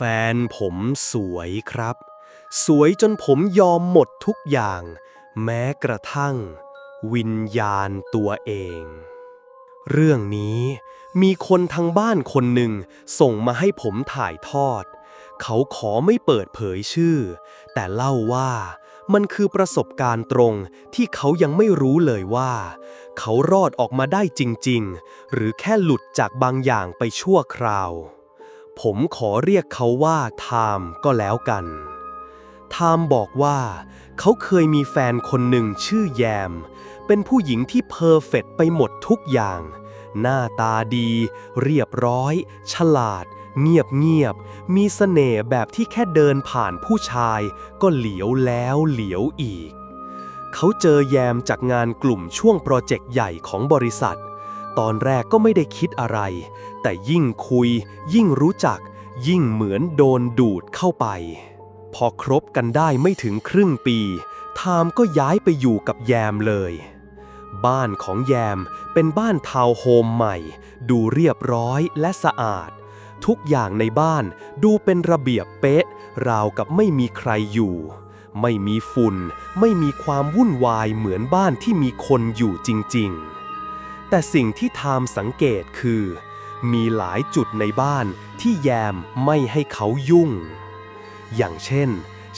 แฟนผมสวยครับ สวยจนผมยอมหมดทุกอย่าง แม้กระทั่ง วิญญาณตัวเอง เรื่องนี้มีคนทางบ้านคนหนึ่งส่งมาให้ผมถ่ายทอด เขาขอไม่เปิดเผยชื่อ แต่เล่าว่ามันคือประสบการณ์ตรงที่เขายังไม่รู้เลยว่า เขารอดออกมาได้จริง ๆ หรือแค่หลุดจากบางอย่างไปชั่วคราว ผมขอเรียกเขาว่าไทม์ก็แล้วกันไทม์บอกว่าเขาเคยมีแฟนคนหนึ่งชื่อแยม เป็นผู้หญิงที่เพอร์เฟกต์ไปหมดทุกอย่าง หน้าตาดี เรียบร้อย ฉลาด เงียบเงียบ มีเสน่ห์แบบที่แค่เดินผ่านผู้ชาย ก็เหลียวแล้วเหลียวอีก เขาเจอแยมจากงานกลุ่มช่วงโปรเจกต์ใหญ่ของบริษัท ตอนแรกก็ไม่ได้คิดอะไร แต่ยิ่งคุย ยิ่งรู้จัก ยิ่งเหมือนโดนดูดเข้าไป พอครบกันได้ไม่ถึงครึ่งปี ไทม์ก็ย้ายไปอยู่กับแยมเลย บ้านของแยมเป็นบ้านทาวน์โฮมใหม่ ดูเรียบร้อยและสะอาด ทุกอย่างในบ้านดูเป็นระเบียบเป๊ะ ราวกับไม่มีใครอยู่ ไม่มีฝุ่น ไม่มีความวุ่นวายเหมือนบ้านที่มีคนอยู่จริง ๆ แต่สิ่งที่ไทม์สังเกตคือ มีหลายจุดในบ้านที่แยมไม่ให้เขายุ่ง อย่างเช่น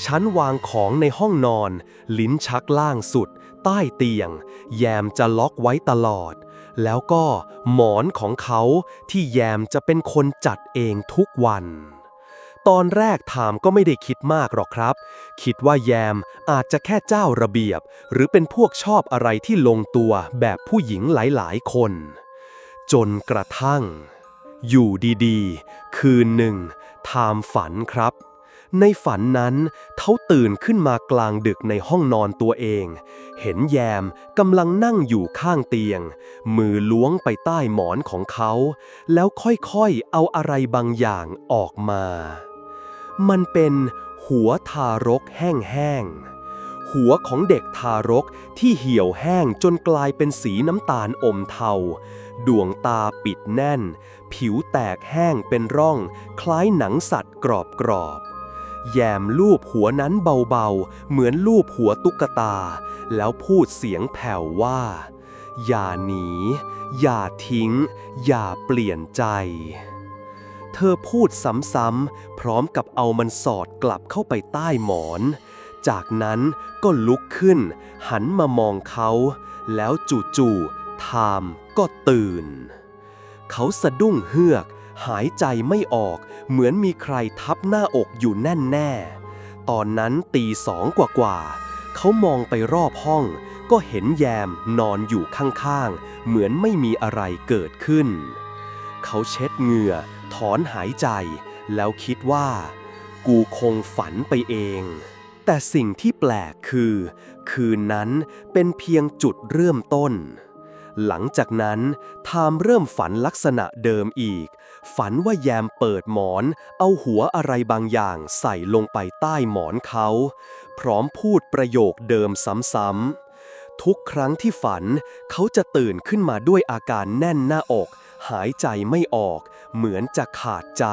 ชั้นวางของในห้องนอน ลิ้นชักล่างสุด ใต้เตียง แยมจะล็อกไว้ตลอด แล้วก็หมอนของเขาที่แยมจะเป็นคนจัดเองทุกวันตอนแรกถามก็ไม่ได้คิดมากหรอกครับ คิดว่าแยมอาจจะแค่เจ้าระเบียบ หรือเป็นพวกชอบอะไรที่ลงตัวแบบผู้หญิงหลายๆ คน จนกระทั่ง อยู่ดีๆ คืนหนึ่งไทม์ฝันครับ ในฝันนั้นเขาตื่นขึ้นมากลางดึกในห้องนอนตัวเอง เห็นแยมกำลังนั่งอยู่ข้างเตียง มือล้วงไปใต้หมอนของเขา แล้วค่อยๆเอาอะไรบางอย่างออกมา มันเป็นหัวทารกแห้งๆ หัวของเด็กทารกที่เหี่ยวแห้งจนกลายเป็นสีน้ำตาลอมเทา ดวงตาปิดแน่น ผิวแตกแห้งเป็นร่อง คล้ายหนังสัตว์กรอบๆ แยมลูบหัวนั้นเบาๆ เหมือนลูบหัวตุ๊กตา แล้วพูดเสียงแผ่วว่า อย่าหนี อย่าทิ้ง อย่าเปลี่ยนใจเธอพูดซ้ำๆ พร้อมกับเอามันสอดกลับเข้าไปใต้หมอน จากนั้นก็ลุกขึ้น หันมามองเขา แล้วจู่ๆไทม์ก็ตื่น เขาสะดุ้งเฮือก หายใจไม่ออก เหมือนมีใครทับหน้าอกอยู่แน่นแน่ตอนนั้นตีสองกว่าๆเขามองไปรอบห้อง ก็เห็นแยมนอนอยู่ข้างๆ เหมือนไม่มีอะไรเกิดขึ้น เขาเช็ดเหงื่อ ถอนหายใจ แล้วคิดว่า กูคงฝันไปเอง แต่สิ่งที่แปลกคือ คืนนั้นเป็นเพียงจุดเริ่มต้น หลังจากนั้นไทม์เริ่มฝันลักษณะเดิมอีก ฝันว่าแยมเปิดหมอน เอาหัวอะไรบางอย่างใส่ลงไปใต้หมอนเขา พร้อมพูดประโยคเดิมซ้ำๆทุกครั้งที่ฝันเขาจะตื่นขึ้นมาด้วยอาการแน่นหน้าอก หายใจไม่ออก เหมือนจะขาดใจ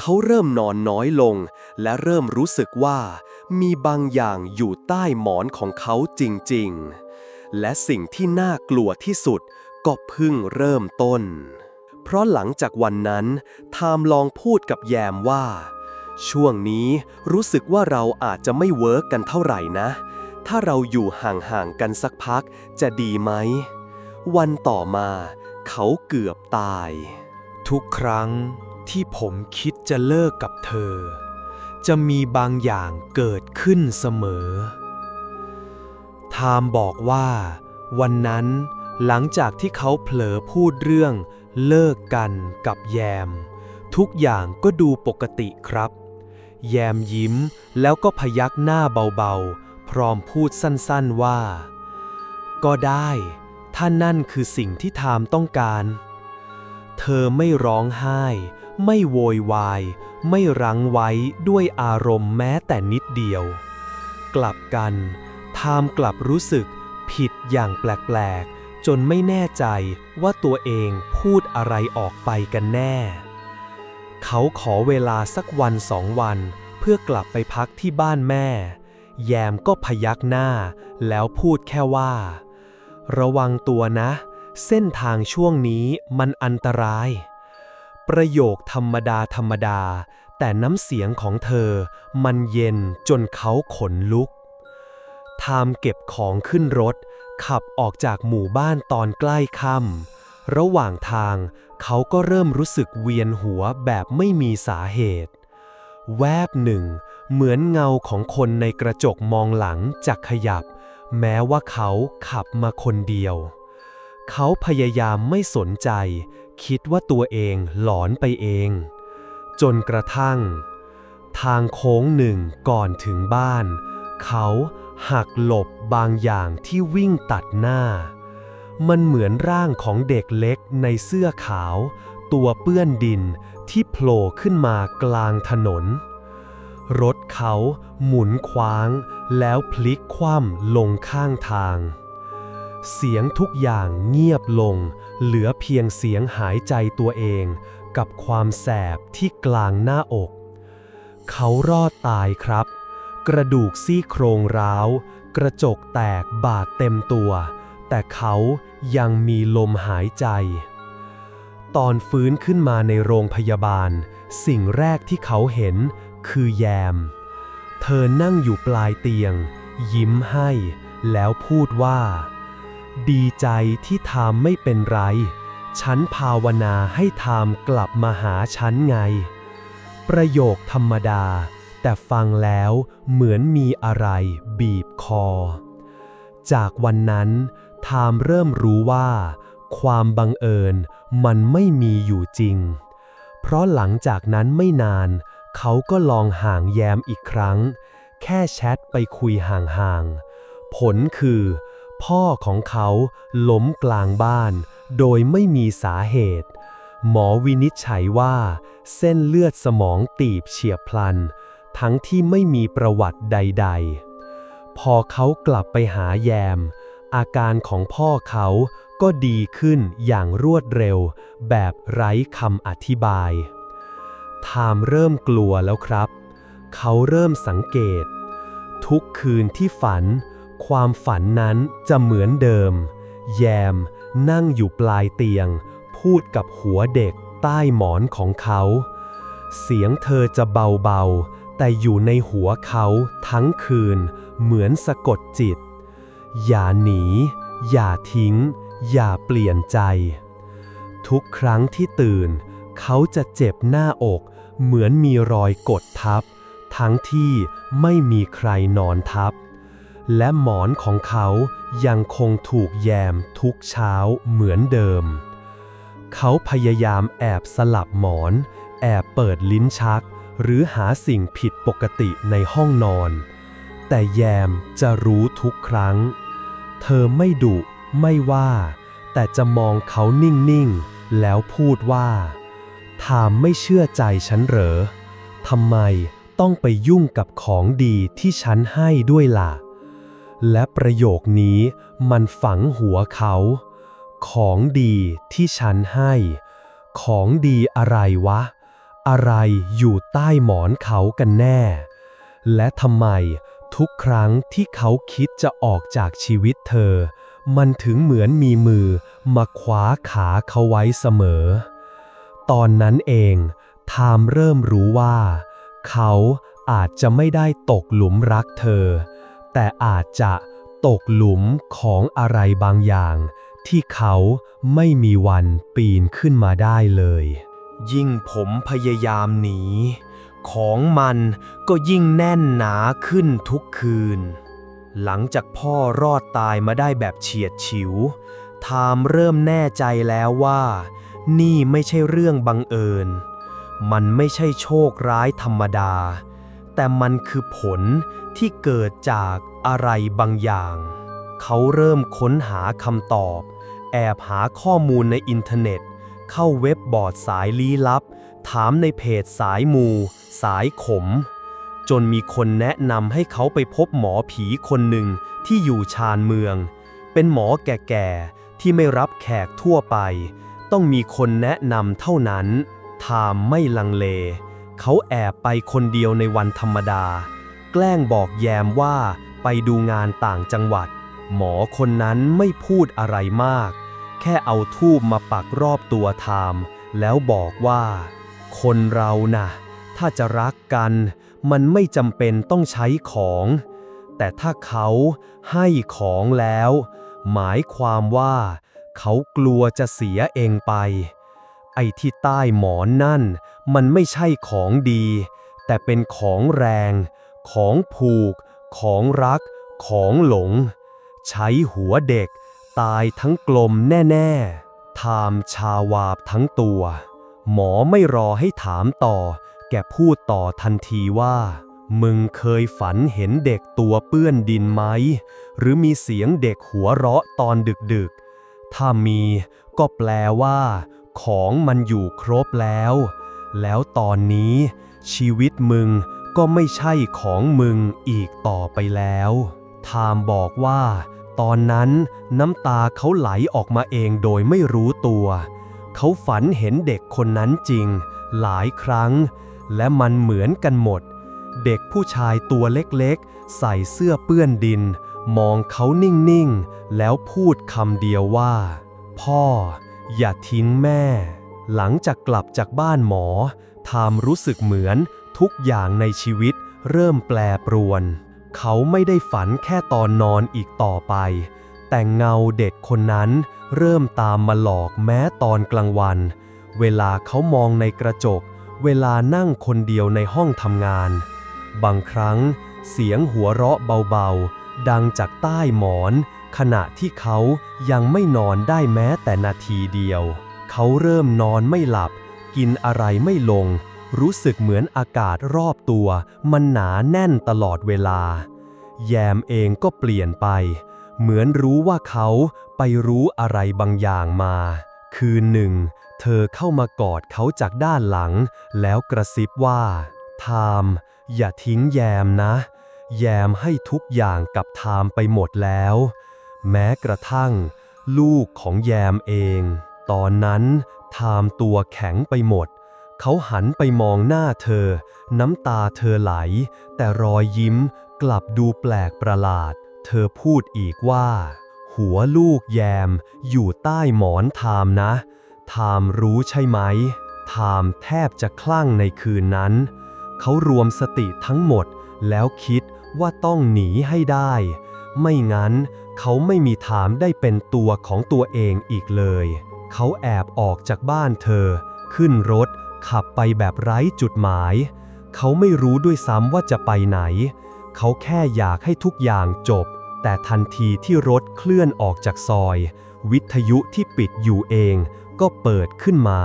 เขาเริ่มนอนน้อยลง และเริ่มรู้สึกว่า มีบางอย่างอยู่ใต้หมอนของเขาจริงๆ และสิ่งที่น่ากลัวที่สุดก็เพิ่งเริ่มต้น เพราะหลังจากวันนั้นไทม์ลองพูดกับแยมว่า ช่วงนี้รู้สึกว่าเราอาจจะไม่เวิร์กกันเท่าไหร่นะ ถ้าเราอยู่ห่างๆกันสักพักจะดีไหม วันต่อมาเขาเกือบตาย ทุกครั้งที่ผมคิดจะเลิกกับเธอ จะมีบางอย่างเกิดขึ้นเสมอ ไทม์บอกว่า วันนั้นหลังจากที่เขาเผลอพูดเรื่องเลิกกันกับแยม ทุกอย่างก็ดูปกติครับ แยมยิ้มแล้วก็พยักหน้าเบาๆ พร้อมพูดสั้นๆว่า ก็ได้ ถ้านั่นคือสิ่งที่ไทม์ต้องการ เธอไม่ร้องไห้ ไม่โวยวาย ไม่รั้งไว้ด้วยอารมณ์แม้แต่นิดเดียว กลับกันไทม์กลับรู้สึกผิดอย่างแปลกๆ จนไม่แน่ใจว่าตัวเองพูดอะไรออกไปกันแน่ เขาขอเวลาสักวันสองวัน เพื่อกลับไปพักที่บ้านแม่ แยมก็พยักหน้า แล้วพูดแค่ว่า ระวังตัวนะ เส้นทางช่วงนี้มันอันตราย ประโยคธรรมดาธรรมดา แต่น้ำเสียงของเธอ มันเย็นจนเขาขนลุกทามเก็บของขึ้นรถ ขับออกจากหมู่บ้านตอนใกล้ค่ำระหว่างทางเขาก็เริ่มรู้สึกเวียนหัวแบบไม่มีสาเหตุ แวบหนึ่ง เหมือนเงาของคนในกระจกมองหลังจะขยับ แม้ว่าเขาขับมาคนเดียว เขาพยายามไม่สนใจ คิดว่าตัวเองหลอนไปเอง จนกระทั่ง ทางโค้งหนึ่งก่อนถึงบ้าน เขาหักหลบบางอย่างที่วิ่งตัดหน้า มันเหมือนร่างของเด็กเล็กในเสื้อขาว ตัวเปื้อนดินที่โผล่ขึ้นมากลางถนน รถเขาหมุนคว้างแล้วพลิกคว่ำลงข้างทาง เสียงทุกอย่างเงียบลง เหลือเพียงเสียงหายใจตัวเอง กับความแสบที่กลางหน้าอก เขารอดตายครับ กระดูกซี่โครงร้าว กระจกแตกบาดเต็มตัว แต่เขายังมีลมหายใจ ตอนฟื้นขึ้นมาในโรงพยาบาล สิ่งแรกที่เขาเห็นคือแยม เธอนั่งอยู่ปลายเตียง ยิ้มให้ แล้วพูดว่า ดีใจที่ทามไม่เป็นไร ฉันภาวนาให้ทามกลับมาหาฉันไง ประโยคธรรมดา แต่ฟังแล้วเหมือนมีอะไรบีบคอ จากวันนั้นทามเริ่มรู้ว่า ความบังเอิญมันไม่มีอยู่จริง เพราะหลังจากนั้นไม่นาน เขาก็ลองห่างแยมอีกครั้ง แค่แชทไปคุยห่างๆผลคือ พ่อของเขาล้มกลางบ้าน โดยไม่มีสาเหตุ หมอวินิจฉัยว่า เส้นเลือดสมองตีบเฉียบพลัน ทั้งที่ไม่มีประวัติใด ๆ พอเขากลับไปหาแยม อาการของพ่อเขาก็ดีขึ้นอย่างรวดเร็ว แบบไร้คำอธิบายทามเริ่มกลัวแล้วครับ เขาเริ่มสังเกต ทุกคืนที่ฝัน ความฝันนั้นจะเหมือนเดิม แยมนั่งอยู่ปลายเตียง พูดกับหัวเด็กใต้หมอนของเขา เสียงเธอจะเบาๆ แต่อยู่ในหัวเขาทั้งคืน เหมือนสะกดจิต อย่าหนี อย่าทิ้ง อย่าเปลี่ยนใจ ทุกครั้งที่ตื่น เขาจะเจ็บหน้าอก เหมือนมีรอยกดทับ ทั้งที่ไม่มีใครนอนทับ และหมอนของเขายังคงถูกแยมทุกเช้าเหมือนเดิม เขาพยายามแอบสลับหมอน แอบเปิดลิ้นชัก หรือหาสิ่งผิดปกติในห้องนอน แต่แยมจะรู้ทุกครั้ง เธอไม่ดุไม่ว่า แต่จะมองเขานิ่งๆ แล้วพูดว่าถามไม่เชื่อใจฉันเหรอทำไมต้องไปยุ่งกับของดีที่ฉันให้ด้วยล่ะ และประโยคนี้มันฝังหัวเขา ของดีที่ฉันให้ ของดีอะไรวะ อะไรอยู่ใต้หมอนเขากันแน่ และทำไมทุกครั้งที่เขาคิดจะออกจากชีวิตเธอ มันถึงเหมือนมีมือมาคว้าขาเขาไว้เสมอ ตอนนั้นเองไทม์เริ่มรู้ว่า เขาอาจจะไม่ได้ตกหลุมรักเธอ แต่อาจจะตกหลุมของอะไรบางอย่าง ที่เขาไม่มีวันปีนขึ้นมาได้เลย ยิ่งผมพยายามหนี ของมันก็ยิ่งแน่นหนาขึ้นทุกคืน หลังจากพ่อรอดตายมาได้แบบเฉียดฉิวไทม์เริ่มแน่ใจแล้วว่า นี่ไม่ใช่เรื่องบังเอิญ มันไม่ใช่โชคร้ายธรรมดา แต่มันคือผล ที่เกิดจากอะไรบางอย่าง เขาเริ่มค้นหาคำตอบ แอบหาข้อมูลในอินเทอร์เน็ต เข้าเว็บบอร์ดสายลี้ลับ ถามในเพจสายมู สายขม จนมีคนแนะนำให้เขาไปพบหมอผีคนหนึ่งที่อยู่ชานเมือง เป็นหมอแก่ๆ ที่ไม่รับแขกทั่วไป ต้องมีคนแนะนำเท่านั้น ทามไม่ลังเล เขาแอบไปคนเดียวในวันธรรมดา แกล้งบอกแยมว่าไปดูงานต่างจังหวัด หมอคนนั้นไม่พูดอะไรมาก แค่เอาทูบมาปักรอบตัวทามแล้วบอกว่า คนเราน่ะ ถ้าจะรักกัน มันไม่จำเป็นต้องใช้ของ แต่ถ้าเขาให้ของแล้ว หมายความว่า เขากลัวจะเสียเองไป ไอ้ที่ใต้หมอนนั่น มันไม่ใช่ของดี แต่เป็นของแรง ของผูก ของรัก ของหลง ใช้หัวเด็ก ตายทั้งกลมแน่ๆ ทามชาวาบทั้งตัว หมอไม่รอให้ถามต่อ แกพูดต่อทันทีว่า มึงเคยฝันเห็นเด็กตัวเปื้อนดินไหม หรือมีเสียงเด็กหัวเราะตอนดึกๆ ถ้ามีก็แปลว่า ของมันอยู่ครบแล้ว แล้วตอนนี้ชีวิตมึง ก็ไม่ใช่ของมึงอีกต่อไปแล้วทามบอกว่า ตอนนั้นน้ำตาเขาไหลออกมาเองโดยไม่รู้ตัว เขาฝันเห็นเด็กคนนั้นจริง หลายครั้ง และมันเหมือนกันหมด เด็กผู้ชายตัวเล็กๆ ใส่เสื้อเปื้อนดิน มองเขานิ่งๆ แล้วพูดคำเดียวว่า พ่อ อย่าทิ้งแม่ หลังจากกลับจากบ้านหมอทามรู้สึกเหมือน ทุกอย่างในชีวิตเริ่มแปรปรวน เขาไม่ได้ฝันแค่ตอนนอนอีกต่อไป แต่เงาเด็กคนนั้น เริ่มตามมาหลอกแม้ตอนกลางวัน เวลาเขามองในกระจก เวลานั่งคนเดียวในห้องทำงาน บางครั้ง เสียงหัวเราะเบาๆ ดังจากใต้หมอน ขณะที่เขายังไม่นอนได้แม้แต่นาทีเดียว เขาเริ่มนอนไม่หลับ กินอะไรไม่ลง รู้สึกเหมือนอากาศรอบตัว มันหนาแน่นตลอดเวลา แยมเองก็เปลี่ยนไป เหมือนรู้ว่าเขาไปรู้อะไรบางอย่างมา คืนหนึ่ง เธอเข้ามากอดเขาจากด้านหลัง แล้วกระซิบว่าทามอย่าทิ้งแยมนะ แยมให้ทุกอย่างกับทามไปหมดแล้ว แม้กระทั่ง ลูกของแยมเอง ตอนนั้นทามตัวแข็งไปหมด เขาหันไปมองหน้าเธอ น้ำตาเธอไหล แต่รอยยิ้มกลับดูแปลกประหลาด เธอพูดอีกว่า หัวลูกแยม อยู่ใต้หมอนทามนะ ทามรู้ใช่ไหม ทามแทบจะคลั่งในคืนนั้น เขารวมสติทั้งหมด แล้วคิดว่าต้องหนีให้ได้ ไม่งั้น เขาไม่มีทางได้เป็นตัวของตัวเองอีกเลย เขาแอบออกจากบ้านเธอ ขึ้นรถ ขับไปแบบไร้จุดหมาย เขาไม่รู้ด้วยซ้ำว่าจะไปไหน เขาแค่อยากให้ทุกอย่างจบ แต่ทันทีที่รถเคลื่อนออกจากซอย วิทยุที่ปิดอยู่เอง ก็เปิดขึ้นมา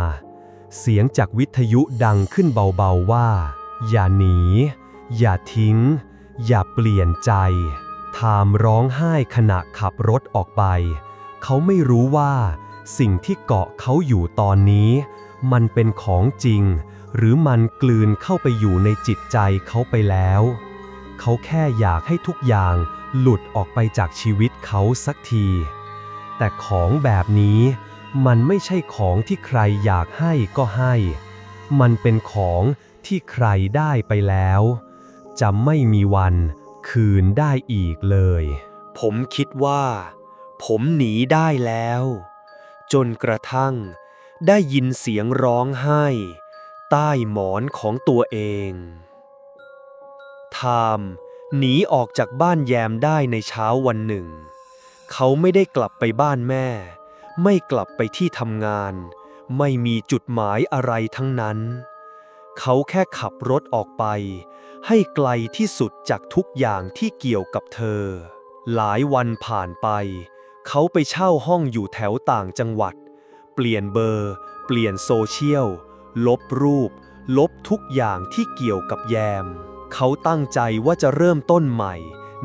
เสียงจากวิทยุดังขึ้นเบาๆว่า อย่าหนี อย่าทิ้ง อย่าเปลี่ยนใจทามร้องไห้ขณะขับรถออกไป เขาไม่รู้ว่า สิ่งที่เกาะเขาอยู่ตอนนี้ มันเป็นของจริง หรือมันกลืนเข้าไปอยู่ในจิตใจเขาไปแล้ว เขาแค่อยากให้ทุกอย่างหลุดออกไปจากชีวิตเขาสักที แต่ของแบบนี้มันไม่ใช่ของที่ใครอยากให้ก็ให้ มันเป็นของที่ใครได้ไปแล้ว จะไม่มีวันคืนได้อีกเลย ผมคิดว่า ผมหนีได้แล้ว จนกระทั่ง ได้ยินเสียงร้องไห้ ใต้หมอนของตัวเองทามหนีออกจากบ้านแยมได้ในเช้าวันหนึ่ง เขาไม่ได้กลับไปบ้านแม่ ไม่กลับไปที่ทำงาน ไม่มีจุดหมายอะไรทั้งนั้น เขาแค่ขับรถออกไป ให้ไกลที่สุดจากทุกอย่างที่เกี่ยวกับเธอ หลายวันผ่านไป เขาไปเช่าห้องอยู่แถวต่างจังหวัดเลี่ยนเบอร์ เปลี่ยนโซเชียล ลบรูป ลบทุกอย่างที่เกี่ยวกับแยม เขาตั้งใจว่าจะเริ่มต้นใหม่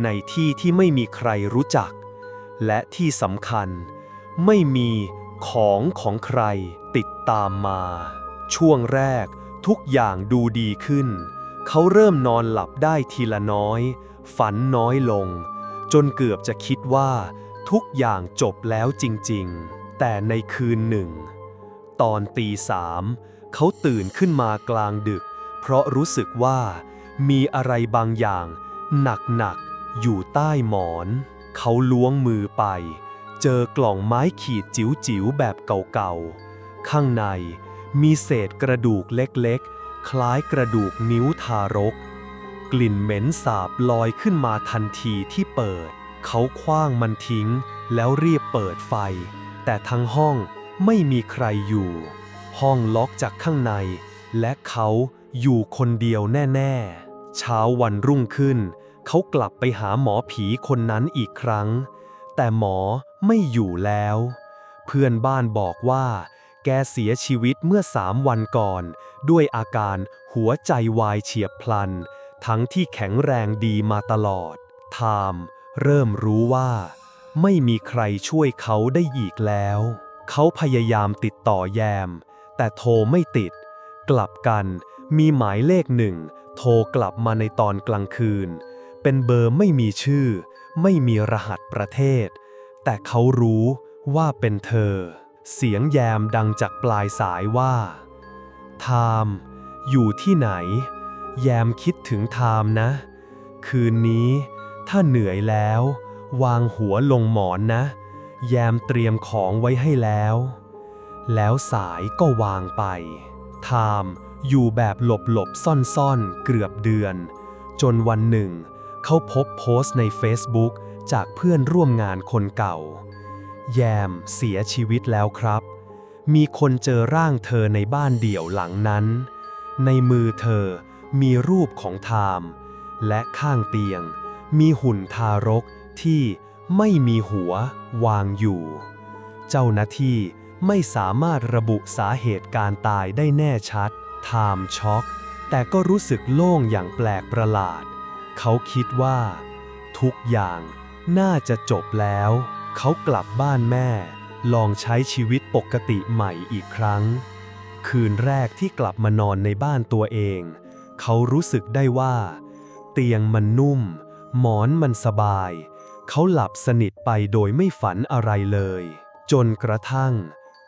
ในที่ที่ไม่มีใครรู้จัก และที่สำคัญ ไม่มีของของใครติดตามมา ช่วงแรกทุกอย่างดูดีขึ้น เขาเริ่มนอนหลับได้ทีละน้อย ฝันน้อยลง จนเกือบจะคิดว่า ทุกอย่างจบแล้วจริง ๆ แต่ในคืนหนึ่ง ตอนตีสามเขาตื่นขึ้นมากลางดึก เพราะรู้สึกว่ามีอะไรบางอย่าง หนักๆ อยู่ใต้หมอน เขาล้วงมือไป เจอกล่องไม้ขีดจิ๋วๆ แบบเก่าๆ ข้างในมีเศษกระดูกเล็กๆ คล้ายกระดูกนิ้วทารก กลิ่นเหม็นสาบลอยขึ้นมาทันทีที่เปิด เขาคว้างมันทิ้งแล้วรีบเปิดไฟ แต่ทั้งห้องไม่มีใครอยู่ ห้องล็อกจากข้างใน และเขาอยู่คนเดียวแน่ ๆ เช้าวันรุ่งขึ้น เขากลับไปหาหมอผีคนนั้นอีกครั้ง แต่หมอไม่อยู่แล้ว เพื่อนบ้านบอกว่า แกเสียชีวิตเมื่อสามวันก่อน ด้วยอาการหัวใจวายเฉียบพลัน ทั้งที่แข็งแรงดีมาตลอดไทม์เริ่มรู้ว่า ไม่มีใครช่วยเขาได้อีกแล้ว เขาพยายามติดต่อแยม แต่โทรไม่ติด กลับกันมีหมายเลขหนึ่ง โทรกลับมาในตอนกลางคืน เป็นเบอร์ไม่มีชื่อ ไม่มีรหัสประเทศ แต่เขารู้ว่าเป็นเธอ เสียงแยมดังจากปลายสายว่าไทม์อยู่ที่ไหน แยมคิดถึงไทม์นะ คืนนี้ถ้าเหนื่อยแล้ว วางหัวลงหมอนนะ แยมเตรียมของไว้ให้แล้ว แล้วสายก็วางไป ไทม์อยู่แบบหลบหลบซ่อนซ่อนๆ เกือบเดือน จนวันหนึ่ง เขาพบโพสต์ใน Facebook จากเพื่อนร่วมงานคนเก่า แยมเสียชีวิตแล้วครับ มีคนเจอร่างเธอในบ้านเดี่ยวหลังนั้น ในมือเธอมีรูปของไทม์และข้างเตียง มีหุ่นทารก ที่ไม่มีหัววางอยู่ เจ้าหน้าที่ไม่สามารถระบุสาเหตุการตายได้แน่ชัดไทม์ช็อก แต่ก็รู้สึกโล่งอย่างแปลกประหลาด เขาคิดว่า ทุกอย่างน่าจะจบแล้ว เขากลับบ้านแม่ ลองใช้ชีวิตปกติใหม่อีกครั้ง คืนแรกที่กลับมานอนในบ้านตัวเอง เขารู้สึกได้ว่า เตียงมันนุ่ม หมอนมันสบาย เขาหลับสนิทไปโดยไม่ฝันอะไรเลย จนกระทั่ง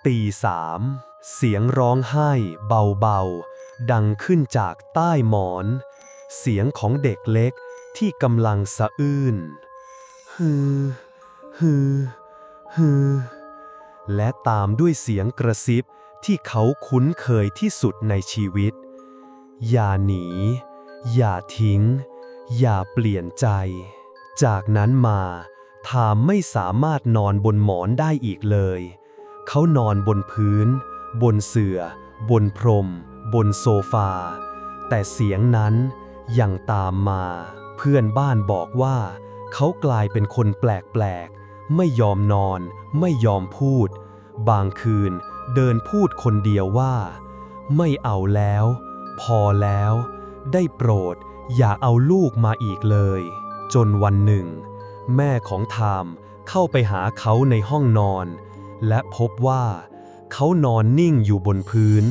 ตีสามเสียงร้องไห้เบาๆ ดังขึ้นจากใต้หมอน เสียงของเด็กเล็กที่กำลังสะอื้นฮือฮือฮือและตามด้วยเสียงกระซิบที่เขาคุ้นเคยที่สุดในชีวิต อย่าหนี อย่าทิ้ง อย่าเปลี่ยนใจ จากนั้นมาทามไม่สามารถนอนบนหมอนได้อีกเลย เขานอนบนพื้น บนเสื่อ บนพรม บนโซฟา แต่เสียงนั้นยังตามมา เพื่อนบ้านบอกว่า เขากลายเป็นคนแปลกๆ ไม่ยอมนอน ไม่ยอมพูด บางคืนเดินพูดคนเดียวว่า ไม่เอาแล้ว พอแล้ว ได้โปรด อย่าเอาลูกมาอีกเลย จนวันหนึ่ง แม่ของไทม์เข้าไปหาเขาในห้องนอน และพบว่า เขานอนนิ่งอยู่บนพื้น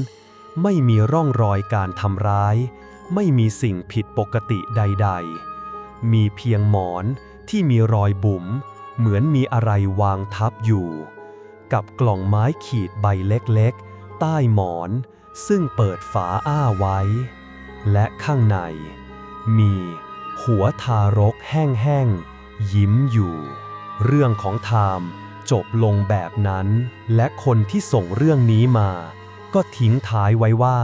ไม่มีร่องรอยการทำร้าย ไม่มีสิ่งผิดปกติใด ๆ มีเพียงหมอนที่มีรอยบุ๋มเหมือนมีอะไรวางทับอยู่ กับกล่องไม้ขีดใบเล็กๆ ใต้หมอน ซึ่งเปิดฝาอ้าไว้ และข้างใน มี หัวทารกแห้งๆ ยิ้มอยู่ เรื่องของไทม์จบลงแบบนั้น และคนที่ส่งเรื่องนี้มา ก็ทิ้งท้ายไว้ว่า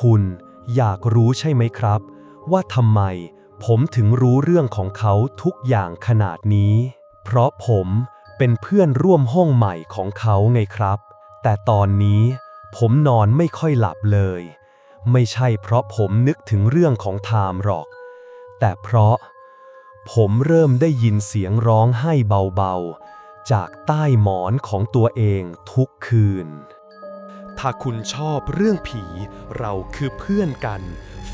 คุณอยากรู้ใช่ไหมครับ ว่าทำไมผมถึงรู้เรื่องของเขาทุกอย่างขนาดนี้ เพราะผมเป็นเพื่อนร่วมห้องใหม่ของเขาไงครับ แต่ตอนนี้ผมนอนไม่ค่อยหลับเลย ไม่ใช่เพราะผมนึกถึงเรื่องของไทม์หรอก แต่เพราะ ผมเริ่มได้ยินเสียงร้องไห้เบาๆ จากใต้หมอนของตัวเองทุกคืน ถ้าคุณชอบเรื่องผี เราคือเพื่อนกัน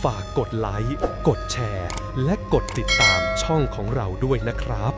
ฝากกดไลค์ กดแชร์ และกดติดตามช่องของเราด้วยนะครับ